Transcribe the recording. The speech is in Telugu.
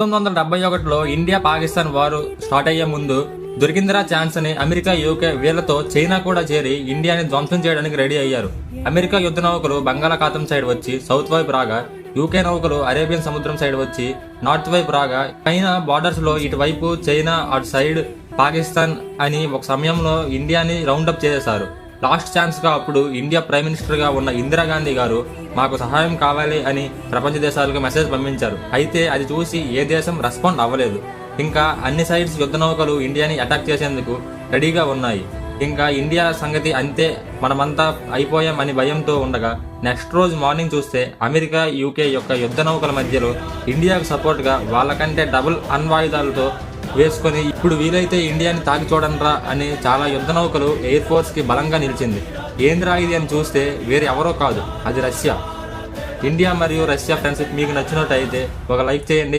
పంతొమ్మిది వందల డెబ్బై ఒకటిలో ఇండియా పాకిస్తాన్ వారు స్టార్ట్ అయ్యే ముందు దొరికిందిరా ఛాన్స్ అని అమెరికా యూకే వీళ్ళతో చైనా కూడా చేరి ఇండియాని ధ్వంసం చేయడానికి రెడీ అయ్యారు. అమెరికా యుద్ధ నౌకలు బంగాళాఖాతం సైడ్ వచ్చి సౌత్ వైపు రాగా యూకే నౌకలు అరేబియన్ సముద్రం సైడ్ వచ్చి నార్త్ వైపు రాగా చైనా బార్డర్స్లో ఇటువైపు చైనా అటు సైడ్ పాకిస్తాన్ అని ఒక సమయంలో ఇండియాని రౌండప్ చేసేశారు. లాస్ట్ ఛాన్స్గా అప్పుడు ఇండియా ప్రైమ్ మినిస్టర్గా ఉన్న ఇందిరాగాంధీ గారు మాకు సహాయం కావాలి అని ప్రపంచ దేశాలకు మెసేజ్ పంపించారు. అయితే అది చూసి ఏ దేశం రెస్పాండ్ అవ్వలేదు. ఇంకా అన్ని సైడ్స్ యుద్ధ నౌకలు ఇండియాని అటాక్ చేసేందుకు రెడీగా ఉన్నాయి. ఇంకా ఇండియా సంగతి అంతే మనమంతా అయిపోయాం అని భయంతో ఉండగా నెక్స్ట్ రోజు మార్నింగ్ చూస్తే అమెరికా యూకే యొక్క యుద్ధ నౌకల మధ్యలో ఇండియాకు సపోర్ట్గా వాళ్ళకంటే డబుల్ అణ్వాయుధాలతో వేసుకొని ఇప్పుడు వీలైతే ఇండియాని తాకి చూడండిరా అని చాలా యుద్ధ నౌకలు ఎయిర్ ఫోర్స్కి బలంగా నిలిచింది. ఏంద్రా ఇది అని చూస్తే వేరే ఎవరో కాదు అది రష్యా. ఇండియా మరియు రష్యా ఫ్రెండ్షిప్ మీకు నచ్చినట్టయితే ఒక లైక్ చేయండి